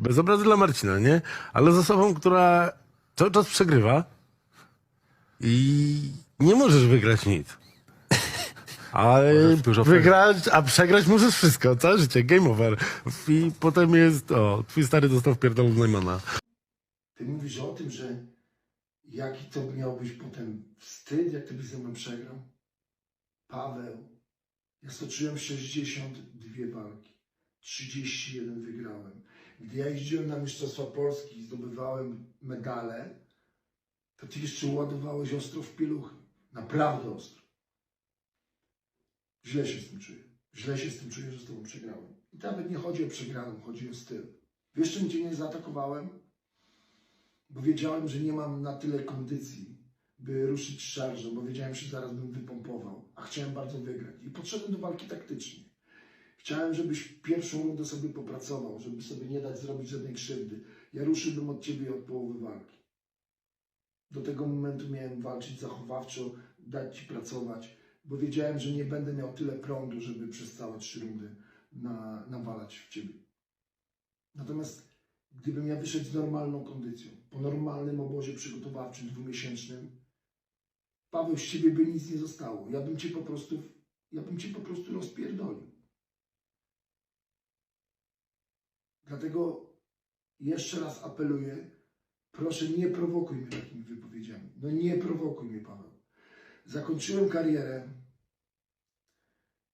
Bez obrazy dla Marcina, nie? Ale z osobą, która cały czas przegrywa i nie możesz wygrać nic. A dużo wygrać, a przegrać możesz wszystko, całe życie, game over. I potem jest, o, twój stary dostał wpierdol z Neumana. Ty mówisz o tym, że jaki to miałbyś potem wstyd, jak ty byś ze mną przegrał? Paweł, ja stoczyłem 62 walki, 31 wygrałem. Gdy ja jeździłem na Mistrzostwa Polski i zdobywałem medale, to ty jeszcze ładowałeś ostro w pieluchy. Naprawdę ostro. Źle się z tym czuję. Źle się z tym czuję, że z tobą przegrałem. I nawet nie chodzi o przegraną, chodzi o styl. Wiesz, czym cię nie zaatakowałem? bo wiedziałem, że nie mam na tyle kondycji, by ruszyć szarżą, bo wiedziałem, że zaraz bym wypompował, a chciałem bardzo wygrać. I podszedłem do walki taktycznie. Chciałem, żebyś pierwszą rundę sobie popracował, żeby sobie nie dać zrobić żadnej krzywdy. Ja ruszyłbym od ciebie od połowy walki. Do tego momentu miałem walczyć zachowawczo, dać ci pracować, bo wiedziałem, że nie będę miał tyle prądu, żeby przez całe trzy rundy na, nawalać w ciebie. Natomiast gdybym ja wyszedł z normalną kondycją, po normalnym obozie przygotowawczym dwumiesięcznym, Paweł, z ciebie by nic nie zostało. Ja bym cię po prostu, ja bym cię po prostu rozpierdolił. Dlatego jeszcze raz apeluję, proszę nie prowokuj mnie takimi wypowiedziami. No nie prowokuj mnie, Paweł. Zakończyłem karierę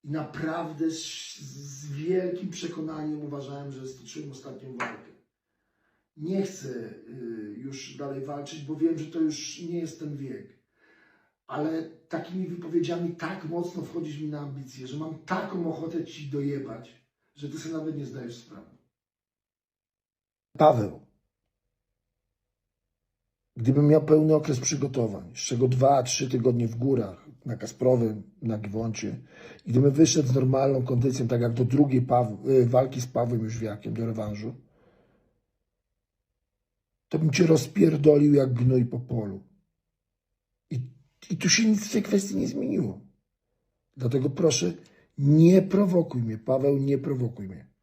i naprawdę z, z wielkim przekonaniem uważałem, że stoczyłem ostatnią walkę nie chcę y, już dalej walczyć, bo wiem, że to już nie jest ten wiek. Ale takimi wypowiedziami tak mocno wchodzisz mi na ambicje, że mam taką ochotę ci dojebać, że ty sobie nawet nie zdajesz sprawy. Paweł, gdybym miał pełny okres przygotowań, z czego dwa, trzy tygodnie w górach, na Kasprowym, na Giwoncie, i gdybym wyszedł z normalną kondycją, tak jak do drugiej y, walki z Pawłem Jóźwiakiem, do rewanżu, to bym cię rozpierdolił jak gnój po polu. I, I tu się nic w tej kwestii nie zmieniło. Dlatego proszę, nie prowokuj mnie, Paweł, nie prowokuj mnie.